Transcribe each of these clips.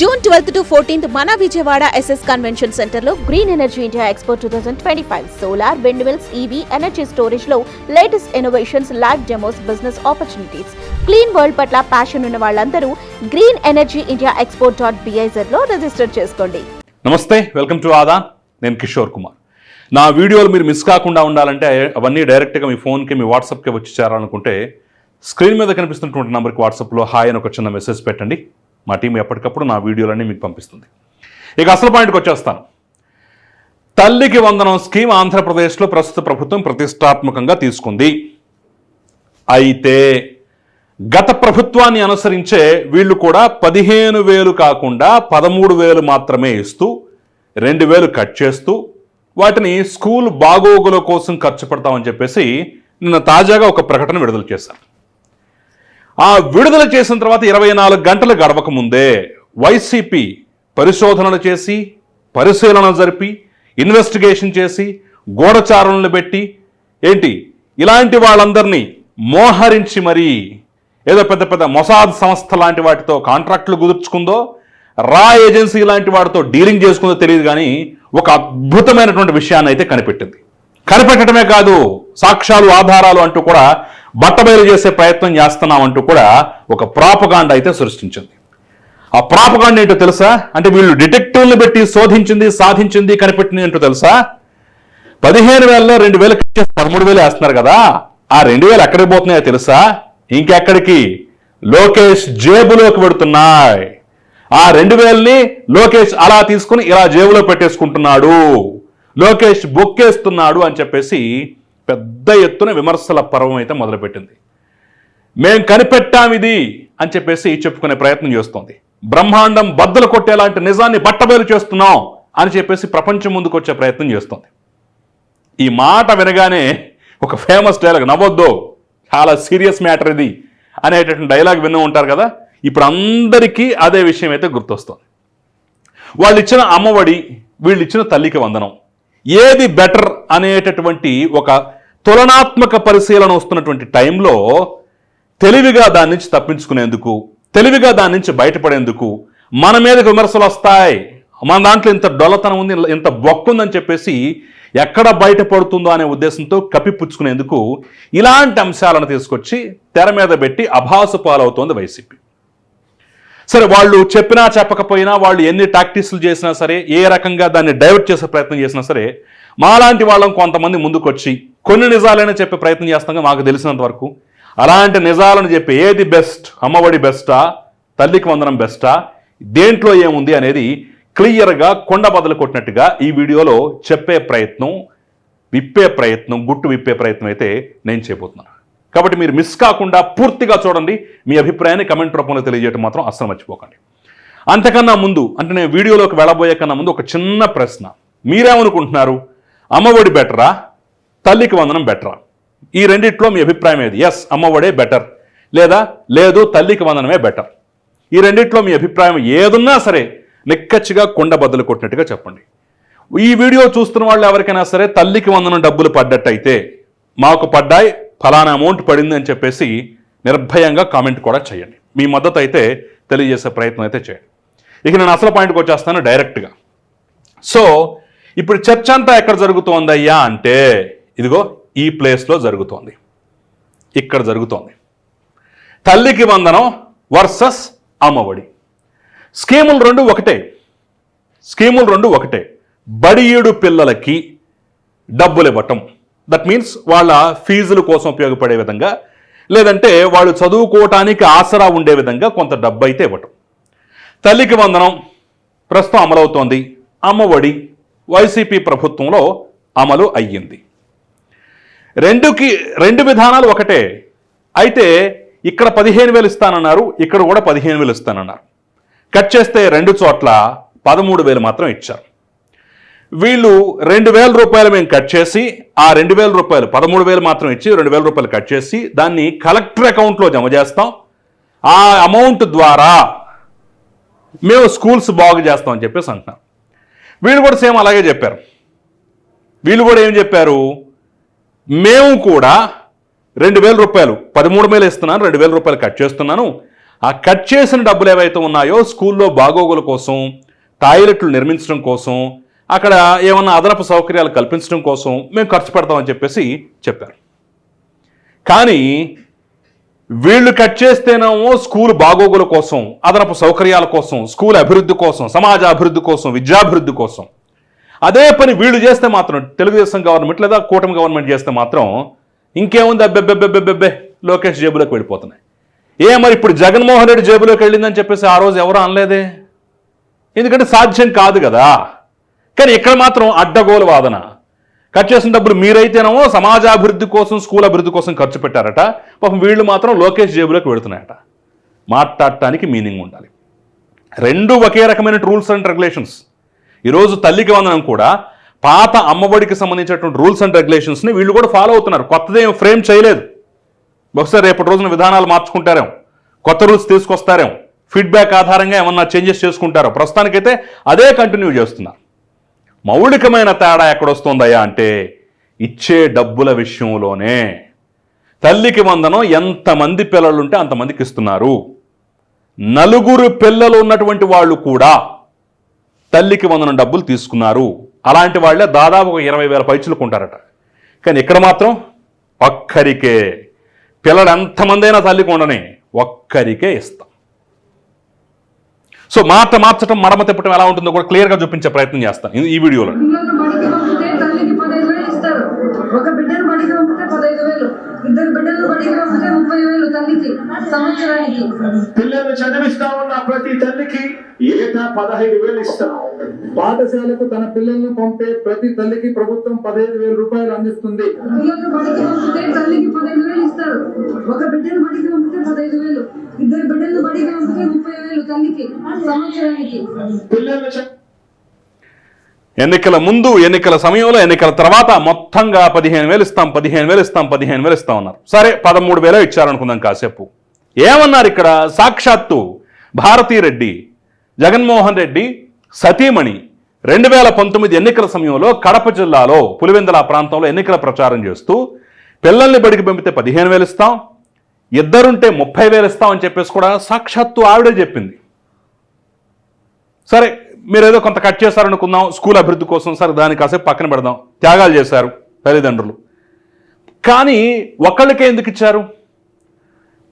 June twelfth to fourteenth మన Vijayawada SS convention సెంటర్లో green energy India expo two thousand twenty five solar wind mills EV energy స్టోరేజ్లో latest innovations live demos business opportunities clean world పట్ల passion ఉన్న వాళ్ళందరూ green energy India expo dot బిఐజర్లో register చేసుకోండి. నమస్తే welcome to ఆదా నేను కిషోర్ కుమార్. నా వీడియోలు మీరు మిస్ కాకుండా ఉండాలంటే అవన్నీ డైరెక్ట్గా మీ ఫోన్కి మీ వాట్సాప్కి వచ్చి చేరాలనుకుంటే స్క్రీన్ మీద కనిపిస్తున్నటువంటి నెంబర్కి వాట్సాప్లో హాయ్ అని ఒక చిన్న మెసేజ్ పెట్టండి. మా టీం ఎప్పటికప్పుడు నా వీడియోలన్నీ మీకు పంపిస్తుంది. ఇక అసలు పాయింట్కి వచ్చేస్తాను. తల్లికి వందనం స్కీమ్ ఆంధ్రప్రదేశ్లో ప్రస్తుత ప్రభుత్వం ప్రతిష్టాత్మకంగా తీసుకుంది. అయితే గత ప్రభుత్వాన్ని అనుసరించే వీళ్ళు కూడా పదిహేను వేలు కాకుండా పదమూడు వేలు మాత్రమే ఇస్తూ రెండు వేలు కట్ చేస్తూ వాటిని స్కూల్ బాగోగుల కోసం ఖర్చు పెడతామని చెప్పేసి నిన్న తాజాగా ఒక ప్రకటన విడుదల చేశారు. ఆ విడుదల చేసిన తర్వాత ఇరవై నాలుగు గంటలు గడవక ముందే వైసీపీ పరిశోధనలు చేసి పరిశీలన జరిపి ఇన్వెస్టిగేషన్ చేసి గూఢచారణలు పెట్టి ఏంటి ఇలాంటి వాళ్ళందరినీ మోహరించి మరీ ఏదో పెద్ద పెద్ద మొసాద్ సంస్థ లాంటి వాటితో కాంట్రాక్టులు కుదుర్చుకుందో రా ఏజెన్సీ లాంటి వాటితో డీలింగ్ చేసుకుందో తెలియదు కానీ ఒక అద్భుతమైనటువంటి విషయాన్ని అయితే కనిపెట్టింది. కనిపెట్టడమే కాదు సాక్ష్యాలు ఆధారాలు అంటూ కూడా బట్టబయలు చేసే ప్రయత్నం చేస్తున్నాం అంటూ కూడా ఒక ప్రాపగాండ అయితే సృష్టించింది. ఆ ప్రాపగాండ ఏంటో తెలుసా? అంటే వీళ్ళు డిటెక్టివ్ని పెట్టి శోధించింది సాధించింది కనిపెట్టింది ఏంటో తెలుసా? పదిహేను వేలలో రెండు వేలు పదమూడు వేలు వేస్తున్నారు కదా ఆ రెండు వేలు ఎక్కడికి పోతున్నాయో తెలుసా? ఇంకెక్కడికి? లోకేష్ జేబులోకి పెడుతున్నాయి. ఆ రెండు వేలని లోకేష్ అలా తీసుకుని ఇలా జేబులో పెట్టేసుకుంటున్నాడు. లోకేష్ బొక్కేస్తున్నాడు అని చెప్పేసి పెద్ద ఎత్తున విమర్శల పర్వం అయితే మొదలుపెట్టింది. మేం కనిపెట్టాం ఇది అని చెప్పేసి చెప్పుకునే ప్రయత్నం చేస్తోంది. బ్రహ్మాండం బద్దలు కొట్టేలాంటి నిజాన్ని బట్టబయలు చేస్తున్నాం అని చెప్పేసి ప్రపంచం ముందుకు వచ్చే ప్రయత్నం చేస్తోంది. ఈ మాట వినగానే ఒక ఫేమస్ డైలాగ్ నవ్వొద్దు చాలా సీరియస్ మ్యాటర్ ఇది అనేటటువంటి డైలాగ్ విన్న ఉంటారు కదా? ఇప్పుడు అందరికీ అదే విషయం అయితే గుర్తొస్తుంది. వాళ్ళు ఇచ్చిన అమ్మఒడి వీళ్ళు ఇచ్చిన తల్లికి వందనం. ఏది బెటర్ అనేటటువంటి ఒక తులనాత్మక పరిశీలన వస్తున్నటువంటి టైంలో తెలివిగా దాని నుంచి తప్పించుకునేందుకు తెలివిగా దాని నుంచి బయటపడేందుకు మన మీదకి విమర్శలు వస్తాయి. మన దాంట్లో ఇంత డొల్లతనం ఉంది ఇంత బొక్క ఉందని చెప్పేసి ఎక్కడ బయటపడుతుందో అనే ఉద్దేశంతో కప్పిపుచ్చుకునేందుకు ఇలాంటి అంశాలను తీసుకొచ్చి తెర మీద పెట్టి అభాసు పాలవుతోంది వైసీపీ. సరే వాళ్ళు చెప్పినా చెప్పకపోయినా వాళ్ళు ఎన్ని టాక్టిక్స్లు చేసినా సరే ఏ రకంగా దాన్ని డైవర్ట్ చేసే ప్రయత్నం చేసినా సరే మాలాంటి వాళ్ళం కొంతమంది ముందుకొచ్చి కొన్ని నిజాలైనా చెప్పే ప్రయత్నం చేస్తాం మాకు తెలిసినంత వరకు అలాంటి నిజాలను చెప్పి ఏది బెస్ట్ అమ్మఒడి బెస్టా తల్లికి వందనం బెస్టా దేంట్లో ఏముంది అనేది క్లియర్గా కొండ బదులు కొట్టినట్టుగా ఈ వీడియోలో చెప్పే ప్రయత్నం విప్పే ప్రయత్నం గుట్టు విప్పే ప్రయత్నం అయితే నేను చేయబోతున్నాను కాబట్టి మీరు మిస్ కాకుండా పూర్తిగా చూడండి. మీ అభిప్రాయాన్ని కమెంట్ రూపంలో తెలియజేయడం మాత్రం అస్సలు మర్చిపోకండి. అంతకన్నా ముందు అంటే నేను వీడియోలోకి వెళ్ళబోయే కన్నా ముందు ఒక చిన్న ప్రశ్న. మీరేమనుకుంటున్నారు? అమ్మఒడి బెటరా? తల్లికి వందనం బెటరా? ఈ రెండిట్లో మీ అభిప్రాయం ఏది? ఎస్ అమ్మఒడే బెటర్. లేదా లేదు తల్లికి వందనమే బెటర్. ఈ రెండిట్లో మీ అభిప్రాయం ఏదున్నా సరే నిక్కచ్చిగా కొండ బద్దలు కొట్టినట్టుగా చెప్పండి. ఈ వీడియో చూస్తున్న వాళ్ళు ఎవరికైనా సరే తల్లికి వందనం డబ్బులు పడ్డట్టయితే మాకు పడ్డాయి ఫలానా అమౌంట్ పడింది అని చెప్పేసి నిర్భయంగా కామెంట్ కూడా చేయండి. మీ మద్దతు అయితే తెలియజేసే ప్రయత్నం అయితే చేయండి. ఇక నేను అసలు పాయింట్కి వచ్చేస్తాను డైరెక్ట్గా సో ఇప్పుడు చర్చ అంతా ఎక్కడ జరుగుతోందయ్యా అంటే ఇదిగో ఈ ప్లేస్లో జరుగుతోంది. ఇక్కడ జరుగుతోంది. తల్లికి వందనం వర్సెస్ అమ్మఒడి. స్కీములు రెండు ఒకటే. స్కీములు రెండు ఒకటే. బడియుడు పిల్లలకి డబ్బులు ఇవ్వటం. దట్ మీన్స్ వాళ్ళ ఫీజుల కోసం ఉపయోగపడే విధంగా లేదంటే వాళ్ళు చదువుకోవటానికి ఆసరా ఉండే విధంగా కొంత డబ్బు అయితే ఇవ్వటం. తల్లికి వందనం ప్రస్తుతం అమలవుతోంది. అమ్మఒడి వైసీపీ ప్రభుత్వంలో అమలు అయ్యింది. రెండుకి రెండు విధానాలు ఒకటే. అయితే ఇక్కడ పదిహేను వేలు ఇస్తానన్నారు ఇక్కడ కూడా పదిహేను వేలు ఇస్తానన్నారు. కట్ చేస్తే రెండు చోట్ల పదమూడు వేలు మాత్రం ఇచ్చారు. వీళ్ళు రెండు వేల రూపాయలు మేము కట్ చేసి ఆ రెండు వేల రూపాయలు పదమూడు వేలు మాత్రం ఇచ్చి రెండు వేల రూపాయలు కట్ చేసి దాన్ని కలెక్టర్ అకౌంట్లో జమ చేస్తాం. ఆ అమౌంట్ ద్వారా మేము స్కూల్స్ బాగు చేస్తాం అని చెప్పేసి అంటున్నాం. వీళ్ళు కూడా సేమ్ అలాగే చెప్పారు. వీళ్ళు కూడా ఏం చెప్పారు? మేము కూడా రెండు వేల రూపాయలు పదమూడు వేలు ఇస్తున్నాను రెండు వేల రూపాయలు కట్ చేస్తున్నాను. ఆ కట్ చేసిన డబ్బులు ఏవైతే ఉన్నాయో స్కూల్లో బాగోగుల కోసం టాయిలెట్లు నిర్మించడం కోసం అక్కడ ఏమన్నా అదనపు సౌకర్యాలు కల్పించడం కోసం మేము ఖర్చు పెడతామని చెప్పేసి చెప్పారు. కానీ వీళ్ళు కట్ చేస్తేనేమో స్కూల్ బాగోగుల కోసం అదనపు సౌకర్యాల కోసం స్కూల్ అభివృద్ధి కోసం సమాజ అభివృద్ధి కోసం విద్యాభివృద్ధి కోసం. అదే పని వీళ్ళు చేస్తే మాత్రం తెలుగుదేశం గవర్నమెంట్ లేదా కూటమి గవర్నమెంట్ చేస్తే మాత్రం ఇంకేముంది అబ్బెబ్బెబ్బెబ్బెబ్బే లోకేష్ జేబులోకి వెళ్ళిపోతున్నాయి. ఏ మరి ఇప్పుడు జగన్మోహన్ రెడ్డి జేబులోకి వెళ్ళిందని చెప్పేసి ఆ రోజు ఎవరు అనలేదే? ఎందుకంటే సాధ్యం కాదు కదా. కానీ ఇక్కడ మాత్రం అడ్డగోలు వాదన కట్ చేసిన డబ్బులు మీరైతేనేమో సమాజాభివృద్ధి కోసం స్కూల్ అభివృద్ధి కోసం ఖర్చు పెట్టారట. పాపం వీళ్ళు మాత్రం లోకేష్ జేబులోకి వెళుతున్నాయట. మాట్లాడటానికి మీనింగ్ ఉండాలి. రెండు ఒకే రకమైన రూల్స్ అండ్ రెగ్యులేషన్స్. ఈరోజు తల్లికి వందనం కూడా పాత అమ్మఒడికి సంబంధించినటువంటి రూల్స్ అండ్ రెగ్యులేషన్స్ని వీళ్ళు కూడా ఫాలో అవుతున్నారు. కొత్తదేం ఫ్రేమ్ చేయలేదు. బహుశా రేపటి రోజున విధానాలు మార్చుకుంటారేమో. కొత్త రూల్స్ తీసుకొస్తారేమో. ఫీడ్బ్యాక్ ఆధారంగా ఏమన్నా చేంజెస్ చేసుకుంటారో. ప్రస్తుతానికైతే అదే కంటిన్యూ చేస్తున్నారు. మౌలికమైన తేడా ఎక్కడొస్తుందయ్యా అంటే ఇచ్చే డబ్బుల విషయంలోనే. తల్లికి వందనం ఎంతమంది పిల్లలుంటే అంతమందికి ఇస్తున్నారు నలుగురు పిల్లలు ఉన్నటువంటి వాళ్ళు కూడా తల్లికి వందనం డబ్బులు తీసుకున్నారు. అలాంటి వాళ్ళే దాదాపు ఒక ఇరవై వేల పైచులు ఉంటారట కానీ ఇక్కడ మాత్రం ఒక్కరికే. పిల్లలు ఎంతమందైనా తల్లికి ఉండని ఒక్కరికే ఇస్తాం. సో మాట మార్చడం మడమ తిప్పడం ఎలా ఉంటుందో కూడా క్లియర్గా చూపించే ప్రయత్నం చేస్తాను ఈ- వీడియోలో. పదహైదు వేలు ఇస్తారు. ఒక బిడ్డను బడికి పంపితే పదహైదు వేలు. ఇద్దరు బిడ్డలను బడికి పంపితే ముప్పై వేలు తల్లికి సంవత్సరానికి. పిల్లల్ని చదివిస్తా ఉన్న ప్రతి తల్లికి ఏటా పదహైదు వేలు ఇస్తాం. పాఠశాలకు తన పిల్లల్ని పంపే ప్రతి తల్లికి ప్రభుత్వం పదహైదు వేల రూపాయలు అందిస్తుంది. పిల్లలను బడికి పంపితే తల్లికి పదహైదు వేలు ఇస్తారు. ఒక బిడ్డను బడికి పంపితే పదహైదు వేలు. ఇద్దరు బిడ్డలను బడికి పంపితే ముప్పై వేలు తల్లికి సంవత్సరానికి. ఎన్నికల ముందు ఎన్నికల సమయంలో ఎన్నికల తర్వాత మొత్తంగా పదిహేను వేలు ఇస్తాం పదిహేను వేలు ఇస్తాం పదిహేను వేలు ఇస్తాం అన్నారు. సరే పదమూడు వేలే ఇచ్చారనుకుందాం కాసేపు. ఏమన్నారు ఇక్కడ? సాక్షాత్తు భారతీరెడ్డి జగన్మోహన్ రెడ్డి సతీమణి రెండు వేల పంతొమ్మిది ఎన్నికల సమయంలో కడప జిల్లాలో పులివెందుల ప్రాంతంలో ఎన్నికల ప్రచారం చేస్తూ పిల్లల్ని బడికి పంపితే పదిహేను వేలు ఇస్తాం ఇద్దరుంటే ముప్పై వేలు ఇస్తాం అని చెప్పేసి కూడా సాక్షాత్తు ఆవిడే చెప్పింది. సరే మీరు ఏదో కొంత కట్ చేశారనుకుందాం స్కూల్ అభివృద్ధి కోసం సరే దాన్ని కాసేపు పక్కన పెడదాం. త్యాగాలు చేశారు తల్లిదండ్రులు. కానీ ఒకళ్ళకే ఎందుకు ఇచ్చారు?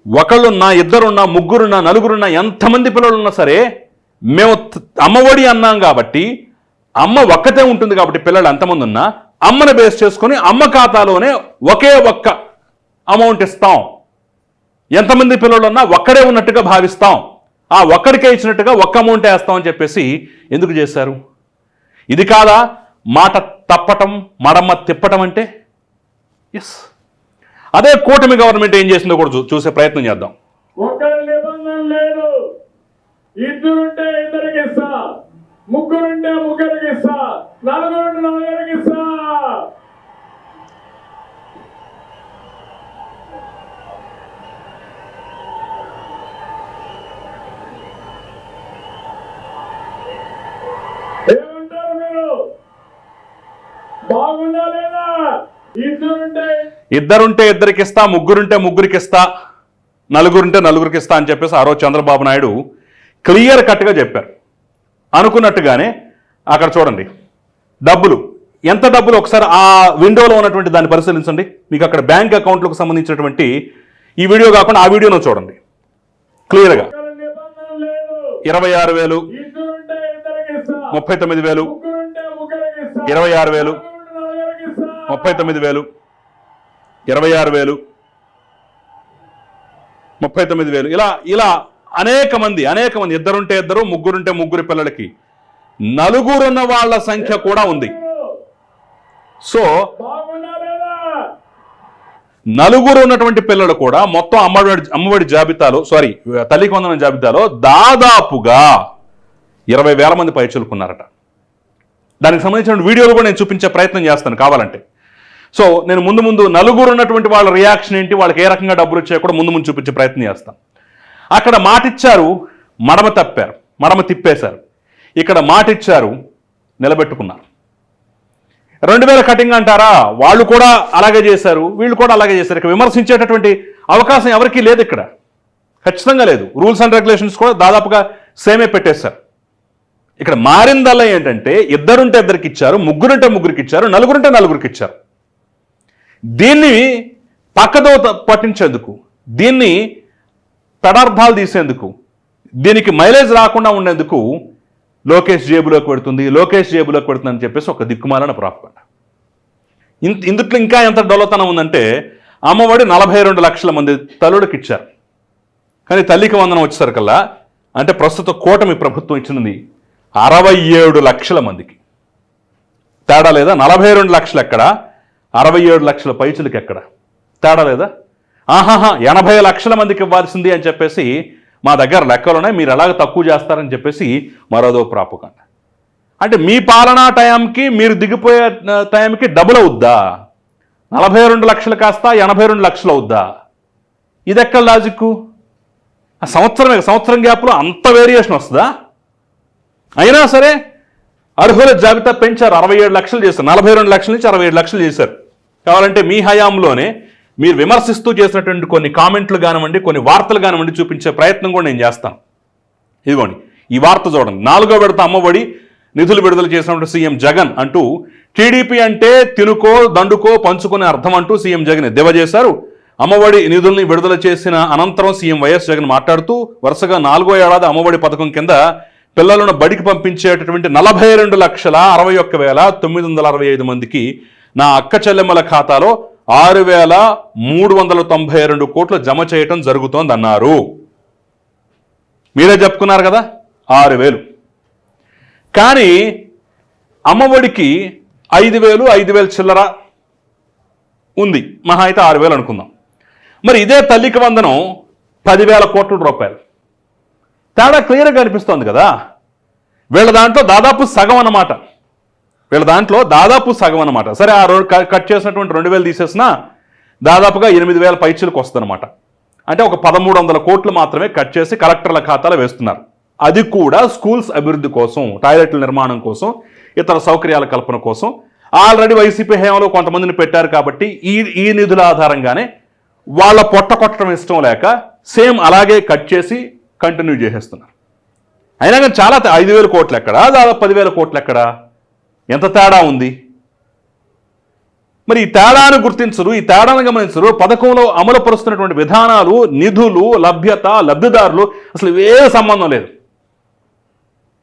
ఒకళ్ళున్నా ఇద్దరున్నా ముగ్గురున్నా నలుగురున్నా ఎంతమంది పిల్లలున్నా సరే మేము అమ్మఒడి అన్నాం కాబట్టి అమ్మ ఒక్కతే ఉంటుంది కాబట్టి పిల్లలు ఎంతమంది ఉన్నా అమ్మని బేస్ చేసుకొని అమ్మ ఖాతాలోనే ఒకే ఒక్క అమౌంట్ ఇస్తాం. ఎంతమంది పిల్లలు ఉన్నా ఒక్కడే ఉన్నట్టుగా భావిస్తాం. ఆ ఒక్కడికే ఇచ్చినట్టుగా ఒక్క అమౌంట్ వేస్తామని చెప్పేసి ఎందుకు చేశారు? ఇది కాదా? మాట తప్పటం మడమ్మ తిప్పటం అంటే? ఎస్ అదే కూటమి గవర్నమెంట్ ఏం చేసిందో కూడా చూ- చూసే ప్రయత్నం చేద్దాం. లేదు. ఇద్దరుంటే ఇద్దరికి ఇస్తా. ముగ్గురుంటే ముగ్గురికి ఇస్తా. నలుగురుంటే నలుగురికి ఇస్తా ఏమంటారు మీరు బాగుందా లేదా ఇద్దరుంటే. ఇద్దరుంటే ఇద్దరికి ఇస్తా ముగ్గురుంటే ముగ్గురికి ఇస్తా నలుగురుంటే నలుగురికి ఇస్తా అని చెప్పేసి ఆ రోజు చంద్రబాబు నాయుడు క్లియర్ కట్గా చెప్పారు. అనుకున్నట్టుగానే అక్కడ చూడండి డబ్బులు. ఎంత డబ్బులు ఒకసారి ఆ విండోలో ఉన్నటువంటి దాన్ని పరిశీలించండి. మీకు అక్కడ బ్యాంక్ అకౌంట్లకు సంబంధించినటువంటి ఈ వీడియో కాకుండా ఆ వీడియోను చూడండి. క్లియర్గా. ఇరవై ఆరు వేలు ముప్పై తొమ్మిది వేలు ఇరవై ఆరు వేలు. ముప్పై తొమ్మిది వేలు. ఇరవై ఆరు వేలు. ముప్పై తొమ్మిది వేలు. ఇలా ఇలా అనేక మంది అనేక మంది ఇద్దరుంటే ఇద్దరు ముగ్గురుంటే ముగ్గురు పిల్లలకి నలుగురున్న వాళ్ళ సంఖ్య కూడా ఉంది. సో నలుగురు ఉన్నటువంటి పిల్లలు కూడా మొత్తం అమ్మఒడి అమ్మఒడి జాబితాలో సారీ తల్లికి వందన జాబితాలో దాదాపుగా ఇరవై వేల మంది పరీక్షలుకున్నారట దానికి సంబంధించిన వీడియోలు కూడా నేను చూపించే ప్రయత్నం చేస్తాను కావాలంటే. సో నేను ముందు ముందు నలుగురు ఉన్నటువంటి వాళ్ళ రియాక్షన్ ఏంటి? వాళ్ళకి ఏ రకంగా డబ్బులు వచ్చాయో కూడా ముందు ముందు చూపించే ప్రయత్నం చేస్తాం. అక్కడ మాటిచ్చారు మడమ తప్పారు మడమ తిప్పేశారు. ఇక్కడ మాటిచ్చారు నిలబెట్టుకున్నారు. రెండు వేల కటింగ్ అంటారా? వాళ్ళు కూడా అలాగే చేశారు వీళ్ళు కూడా అలాగే చేశారు. ఇక్కడ విమర్శించేటటువంటి అవకాశం ఎవరికీ లేదు ఇక్కడ. ఖచ్చితంగా లేదు. రూల్స్ అండ్ రెగ్యులేషన్స్ కూడా దాదాపుగా సేమే పెట్టేశారు. ఇక్కడ మారిందల్లా ఏంటంటే ఇద్దరుంటే ఇద్దరికి ఇచ్చారు ముగ్గురుంటే ముగ్గురికి ఇచ్చారు నలుగురుంటే నలుగురికి ఇచ్చారు. దీన్ని పక్కదో పట్టించేందుకు దీన్ని పెడార్థాలు తీసేందుకు దీనికి మైలేజ్ రాకుండా ఉండేందుకు లోకేష్ జేబులోకి పెడుతుంది లోకేష్ జేబులోకి పెడుతుంది అని చెప్పేసి ఒక దిక్కుమాలన ప్రాపకండ ఇంత ఇందుట్లో ఇంకా ఎంత డొల్లతనం ఉందంటే అమ్మఒడి నలభై రెండు లక్షల మంది తల్లుడికి ఇచ్చారు కానీ తల్లికి వందనం వచ్చేసరికల్లా అంటే ప్రస్తుత కూటమి ప్రభుత్వం ఇచ్చినది అరవై ఏడు లక్షల మందికి. తేడా లేదా? నలభై రెండు లక్షలు ఎక్కడ? అరవై ఏడు లక్షల పైచులకి ఎక్కడ తేడా లేదా? ఆహాహా ఎనభై లక్షల మందికి ఇవ్వాల్సింది అని చెప్పేసి మా దగ్గర లెక్కలున్నాయి. మీరు ఎలాగ తక్కువ చేస్తారని చెప్పేసి మరోదో ప్రాపకండ. అంటే మీ పాలనా టైంకి మీరు దిగిపోయే టైంకి డబుల్ అవుద్దా? నలభై రెండు లక్షలు కాస్త ఎనభై రెండు లక్షలు అవుద్దా? ఇది ఎక్కడ లాజిక్కు సంవత్సరం సంవత్సరం గ్యాప్లో అంత వేరియేషన్ వస్తుందా? అయినా సరే అర్హుల జాబితా పెంచారు. అరవై ఏడు లక్షలు చేశారు. నలభై రెండు లక్షల నుంచి అరవై ఏడు లక్షలు చేశారు. కావాలంటే మీ హయాంలోనే మీరు విమర్శిస్తూ చేసినటువంటి కొన్ని కామెంట్లు కానివ్వండి కొన్ని వార్తలు కానివ్వండి చూపించే ప్రయత్నం కూడా నేను చేస్తాను. ఇదిగోండి ఈ వార్త చూడండి. నాలుగో విడత అమ్మఒడి నిధులు విడుదల చేసినటువంటి సీఎం జగన్ అంటూ టీడీపీ అంటే తినుకో దండుకో పంచుకునే అర్థం అంటూ సీఎం జగన్ దివజేశారు చేశారు. అమ్మఒడి నిధుల్ని విడుదల చేసిన అనంతరం సీఎం వైఎస్ జగన్ మాట్లాడుతూ వరుసగా నాలుగో ఏడాది అమ్మఒడి పథకం కింద పిల్లలను బడికి పంపించేటటువంటి నలభై రెండు లక్షల అరవై ఒక్క వేల తొమ్మిది వందల అరవై ఐదు మందికి నా అక్క చెల్లెమ్మల ఖాతాలో ఆరు వేల మూడు వందల తొంభై రెండు కోట్లు జమ చేయటం జరుగుతోందన్నారు. మీరే చెప్పుకున్నారు కదా? ఆరు వేలు. కానీ అమ్మఒడికి ఐదు వేలు ఐదు వేలు చిల్లర ఉంది. మహా అయితే ఆరు వేలు అనుకుందాం. మరి ఇదే తల్లికి వందనం పదివేల కోట్ల రూపాయలు. తేడా క్లియర్గా కనిపిస్తోంది కదా? వీళ్ళ దాంట్లో దాదాపు సగం అన్నమాట. వీళ్ళ దాంట్లో దాదాపు సగం అన్నమాట. సరే ఆ రోడ్ క- కట్ చేసినటువంటి రెండు వేలు తీసేసినా దాదాపుగా ఎనిమిది వేల పైచీలకు వస్తుందన్నమాట. అంటే ఒక పదమూడు వందల కోట్లు మాత్రమే కట్ చేసి కలెక్టర్ల ఖాతాలో వేస్తున్నారు. అది కూడా స్కూల్స్ అభివృద్ధి కోసం టాయిలెట్ల నిర్మాణం కోసం ఇతర సౌకర్యాల కల్పన కోసం. ఆల్రెడీ వైసీపీ హయాంలో కొంతమందిని పెట్టారు కాబట్టి ఈ ఈ నిధుల ఆధారంగానే వాళ్ళ పొట్ట కొట్టడం ఇష్టం లేక సేమ్ అలాగే కట్ చేసి కంటిన్యూ చేసేస్తున్నారు. అయినా కానీ చాలా ఐదు వేల కోట్లు ఎక్కడా? దాదాపు పదివేల కోట్లు ఎక్కడా? ఎంత తేడా ఉంది? మరి ఈ తేడాను గుర్తించరు ఈ తేడాను గమనించరు. పథకంలో అమలు పరుస్తున్నటువంటి విధానాలు నిధులు లభ్యత లబ్ధిదారులు అసలు ఏ సంబంధం లేదు.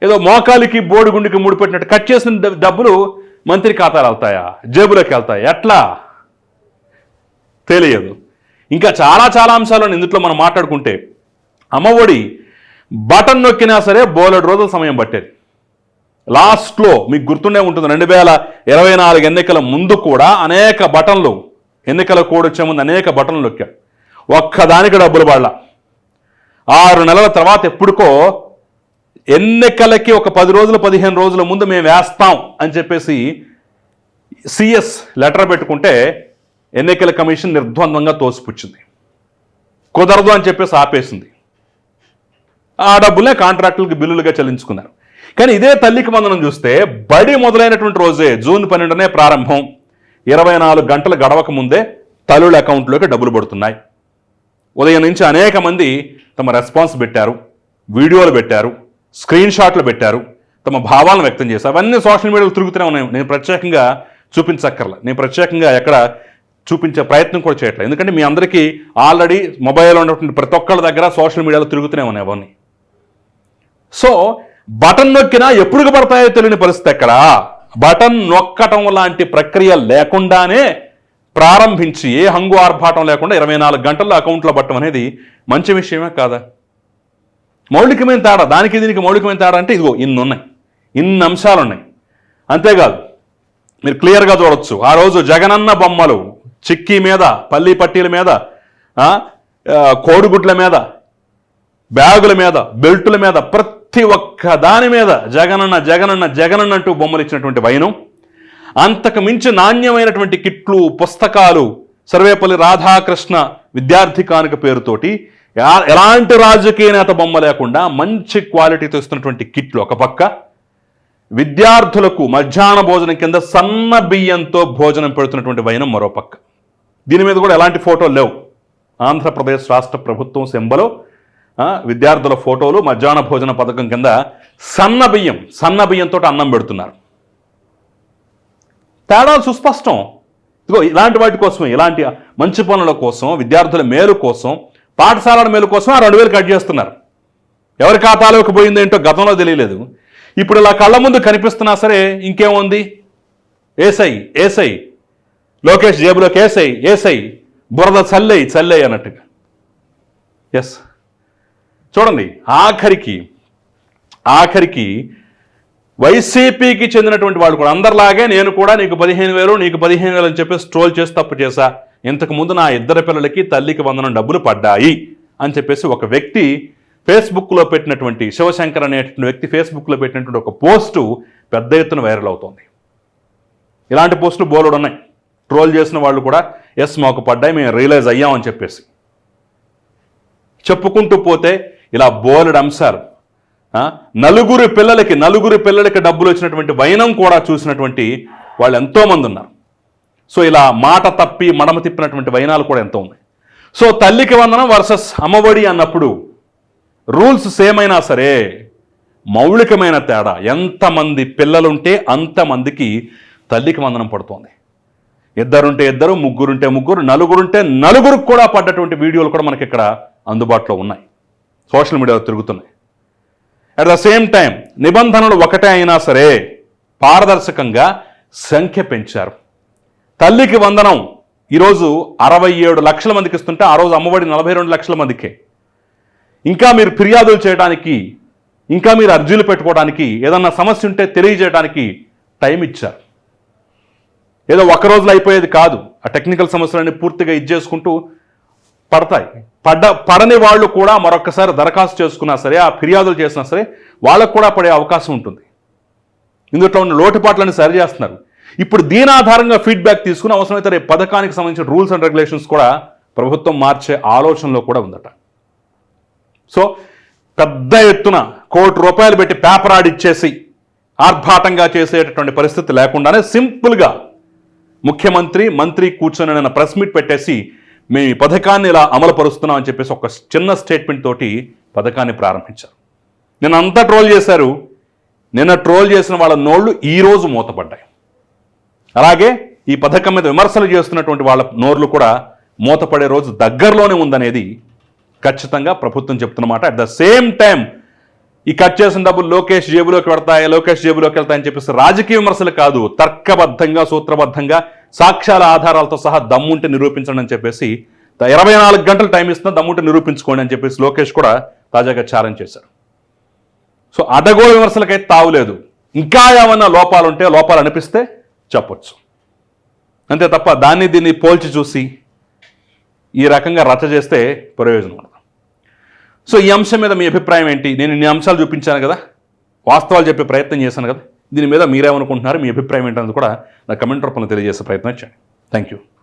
ఏదో మోకాలికి బోడిగుండికి ముడిపెట్టినట్టు కట్ చేసిన డబ్బులు మంత్రి ఖాతాలు వెళ్తాయా జేబులోకి వెళ్తాయి? ఎట్లా? తెలియదు. ఇంకా చాలా చాలా అంశాలను ఇందులో మనం మాట్లాడుకుంటే అమ్మఒడి బటన్ నొక్కినా సరే బోలెడు రోజుల సమయం పట్టేది. లాస్ట్లో మీకు గుర్తుండే ఉంటుంది రెండు వేల ఇరవై నాలుగు ఎన్నికల ముందు కూడా అనేక బటన్లు ఎన్నికల కోడ్ వచ్చే ముందు అనేక బటన్లు నొక్కాడు ఒక్కదానికి డబ్బులు పడాల. ఆరు నెలల తర్వాత ఎప్పుడుకో ఎన్నికలకి ఒక పది రోజులు పదిహేను రోజుల ముందు మేము వేస్తాం అని చెప్పేసి సిఎస్ లెటర్ పెట్టుకుంటే ఎన్నికల కమిషన్ నిర్ద్వంద్వంగా తోసిపుచ్చింది. కుదరదు అని చెప్పేసి ఆపేసింది. ఆ డబ్బులే కాంట్రాక్టులకు బిల్లులుగా చెల్లించుకున్నారు. కానీ ఇదే తల్లికి మందనం చూస్తే బడి మొదలైనటువంటి రోజే జూన్ పన్నెండునే ప్రారంభం. ఇరవై నాలుగు గంటలు గడవక ముందే తల్లుల అకౌంట్లోకి డబ్బులు పడుతున్నాయి. ఉదయం నుంచి అనేక మంది తమ రెస్పాన్స్ పెట్టారు వీడియోలు పెట్టారు స్క్రీన్ షాట్లు పెట్టారు తమ భావాలను వ్యక్తం చేశారు. అవన్నీ సోషల్ మీడియాలో తిరుగుతూనే ఉన్నాయి. నేను ప్రత్యేకంగా చూపించక్కర్లా. నేను ప్రత్యేకంగా ఎక్కడ చూపించే ప్రయత్నం కూడా చేయట్లేదు. ఎందుకంటే మీ అందరికీ ఆల్రెడీ మొబైల్లో ఉన్నటువంటి ప్రతి ఒక్కళ్ళ దగ్గర సోషల్ మీడియాలో తిరుగుతూనే ఉన్నాయి అవన్నీ. సో బటన్ నొక్కినా ఎప్పుడు పడతాయో తెలియని పరిస్థితి ఎక్కడ? బటన్ నొక్కటం లాంటి ప్రక్రియ లేకుండానే ప్రారంభించి ఏ హంగు ఆర్భాటం లేకుండా ఇరవై నాలుగు గంటల్లో అకౌంట్లో పట్టడం అనేది మంచి విషయమే కాదా? మౌలికమైన తేడా దానికి దీనికి మౌలికమైన తేడా అంటే ఇదిగో ఇన్ని ఉన్నాయి. ఇన్ని అంశాలు ఉన్నాయి. అంతేకాదు మీరు క్లియర్గా చూడొచ్చు. ఆ రోజు జగనన్న బొమ్మలు చిక్కీ మీద పల్లి పట్టీల మీద కోడిగుడ్ల మీద బ్యాగుల మీద బెల్టుల మీద ప్రతి ప్రతి ఒక్క దాని మీద జగనన్న జగనన్న జగనన్న అంటూ బొమ్మలు ఇచ్చినటువంటి వైనం. అంతకు మించి నాణ్యమైనటువంటి కిట్లు పుస్తకాలు సర్వేపల్లి రాధాకృష్ణ విద్యార్థి కానుక పేరుతోటి ఎలాంటి రాజకీయ నేత బొమ్మ లేకుండా మంచి క్వాలిటీతో ఇస్తున్నటువంటి కిట్లు ఒక పక్క. విద్యార్థులకు మధ్యాహ్న భోజనం కింద సన్న బియ్యంతో భోజనం పెడుతున్నటువంటి వైనం మరో పక్క. దీని మీద కూడా ఎలాంటి ఫోటోలు లేవు. ఆంధ్రప్రదేశ్ రాష్ట్ర ప్రభుత్వం సింబలో విద్యార్థుల ఫోటోలు మధ్యాహ్న భోజన పథకం కింద సన్న బియ్యం సన్న బియ్యంతో అన్నం పెడుతున్నారు. తేడా సుస్పష్టం. ఇదిగో ఇలాంటి వాటి కోసం ఇలాంటి మంచి పనుల కోసం విద్యార్థుల మేలు కోసం పాఠశాలల మేలు కోసం ఆ రెండు వేలు కట్ చేస్తున్నారు. ఎవరి ఖాతాలోకి పోయిందో ఏంటో గతంలో తెలియలేదు. ఇప్పుడు ఇలా కళ్ళ ముందు కనిపిస్తున్నా సరే ఇంకేముంది? ఏసై ఏసై. లోకేష్ జేబులోకి ఏసై ఏసై. బురద చల్లై చల్లై అన్నట్టుగా. ఎస్ చూడండి ఆఖరికి ఆఖరికి వైసీపీకి చెందినటువంటి వాళ్ళు కూడా అందరిలాగే నేను కూడా నీకు పదిహేను వేలు నీకు పదిహేను వేలు అని చెప్పేసి ట్రోల్ చేసి తప్పు చేశా. ఇంతకు ముందు నా ఇద్దరు పిల్లలకి తల్లికి వందనం డబ్బులు పడ్డాయి అని చెప్పేసి ఒక వ్యక్తి ఫేస్బుక్లో పెట్టినటువంటి శివశంకర్ అనేటువంటి వ్యక్తి ఫేస్బుక్లో పెట్టినటువంటి ఒక పోస్టు పెద్ద ఎత్తున వైరల్ అవుతోంది. ఇలాంటి పోస్టులు బోలుడు ఉన్నాయి. ట్రోల్ చేసిన వాళ్ళు కూడా ఎస్ మాకు పడ్డాయి మేము రియలైజ్ అయ్యామని చెప్పేసి. చెప్పుకుంటూ పోతే ఇలా బోలెడు అంశాలు. నలుగురు పిల్లలకి నలుగురు పిల్లలకి డబ్బులు వచ్చినటువంటి వైనం కూడా చూసినటువంటి వాళ్ళు ఎంతోమంది ఉన్నారు. సో ఇలా మాట తప్పి మడమ తిప్పినటువంటి వైనాలు కూడా ఎంతో ఉన్నాయి. సో తల్లికి వందనం వర్సెస్ అమ్మఒడి అన్నప్పుడు రూల్స్ సేమ్ అయినా సరే మౌలికమైన తేడా. ఎంతమంది పిల్లలుంటే అంతమందికి తల్లికి వందనం పడుతోంది. ఇద్దరుంటే ఇద్దరు ముగ్గురుంటే ముగ్గురు నలుగురుంటే నలుగురికి కూడా పడ్డటువంటి వీడియోలు కూడా మనకి ఇక్కడ అందుబాటులో ఉన్నాయి. సోషల్ మీడియాలో తిరుగుతున్నాయి. అట్ ద సేమ్ టైం నిబంధనలు ఒకటే అయినా సరే పారదర్శకంగా సంఖ్య పెంచారు. తల్లికి వందనం ఈరోజు అరవై ఏడు లక్షల మందికి ఇస్తుంటే ఆ రోజు అమ్మఒడి నలభై రెండు లక్షల మందికే. ఇంకా మీరు ఫిర్యాదులు చేయడానికి ఇంకా మీరు అర్జీలు పెట్టుకోవడానికి ఏదన్నా సమస్య ఉంటే తెలియజేయడానికి టైం ఇచ్చారు. ఏదో ఒక రోజులో అయిపోయేది కాదు. ఆ టెక్నికల్ సమస్యలన్నీ పూర్తిగా ఇచ్చేసుకుంటూ పడతాయి. పడ్డ పడని వాళ్ళు కూడా మరొకసారి దరఖాస్తు చేసుకున్నా సరే ఆ ఫిర్యాదులు చేసినా సరే వాళ్ళకు కూడా పడే అవకాశం ఉంటుంది. ఇందులో ఉన్న లోటుపాట్లను సరి చేస్తున్నారు. ఇప్పుడు దీని ఆధారంగా ఫీడ్బ్యాక్ తీసుకుని అవసరమైతే రేపు పథకానికి సంబంధించిన రూల్స్ అండ్ రెగ్యులేషన్స్ కూడా ప్రభుత్వం మార్చే ఆలోచనలో కూడా ఉందట. సో పెద్ద ఎత్తున కోటి రూపాయలు పెట్టి పేపర్ ఆడిచ్చేసి ఆర్భాటంగా చేసేటటువంటి పరిస్థితి లేకుండానే సింపుల్గా ముఖ్యమంత్రి మంత్రి కూర్చొని ప్రెస్ మీట్ పెట్టేసి మేము ఈ పథకాన్ని ఇలా అమలు పరుస్తున్నాం అని చెప్పేసి ఒక చిన్న స్టేట్మెంట్ తోటి పథకాన్ని ప్రారంభించారు. నిన్న అంతా ట్రోల్ చేశారు. నిన్న ట్రోల్ చేసిన వాళ్ళ నోళ్ళు ఈరోజు మూతపడ్డాయి. అలాగే ఈ పథకం మీద విమర్శలు చేస్తున్నటువంటి వాళ్ళ నోర్లు కూడా మూతపడే రోజు దగ్గరలోనే ఉందనేది ఖచ్చితంగా ప్రభుత్వం చెప్తున్నమాట అట్ ద సేమ్ టైం ఈ కట్ చేసిన డబ్బులు లోకేష్ జేబులోకి వెడతాయి లోకేష్ జేబులోకి వెళ్తాయని చెప్పేసి రాజకీయ విమర్శలు కాదు తర్కబద్ధంగా సూత్రబద్ధంగా సాక్ష్యాల ఆధారాలతో సహా దమ్ముంటే నిరూపించండి అని చెప్పేసి ఇరవై నాలుగు గంటలు టైం ఇస్తున్నా దమ్ముంటే నిరూపించుకోండి అని చెప్పేసి లోకేష్ కూడా తాజాగా ఛాలెంజ్ చేశారు. సో అడగోలు విమర్శలకైతే తావులేదు ఇంకా ఏమన్నా లోపాలు ఉంటే లోపాలు అనిపిస్తే చెప్పొచ్చు. అంతే తప్ప దాన్ని దీన్ని పోల్చి చూసి ఈ రకంగా రచ్చ చేస్తే ప్రయోజనం ఉండదు. సో ఈ అంశం మీద మీ అభిప్రాయం ఏంటి? నేను ఇన్ని అంశాలు చూపించాను కదా. వాస్తవాలు చెప్పే ప్రయత్నం చేశాను కదా. దీని మీద మీరేమనుకుంటున్నారు? మీ అభిప్రాయం ఏంటన్నది కూడా నా కమెంట్ రూపంలో తెలియజేసే ప్రయత్నం చేయండి. Thank you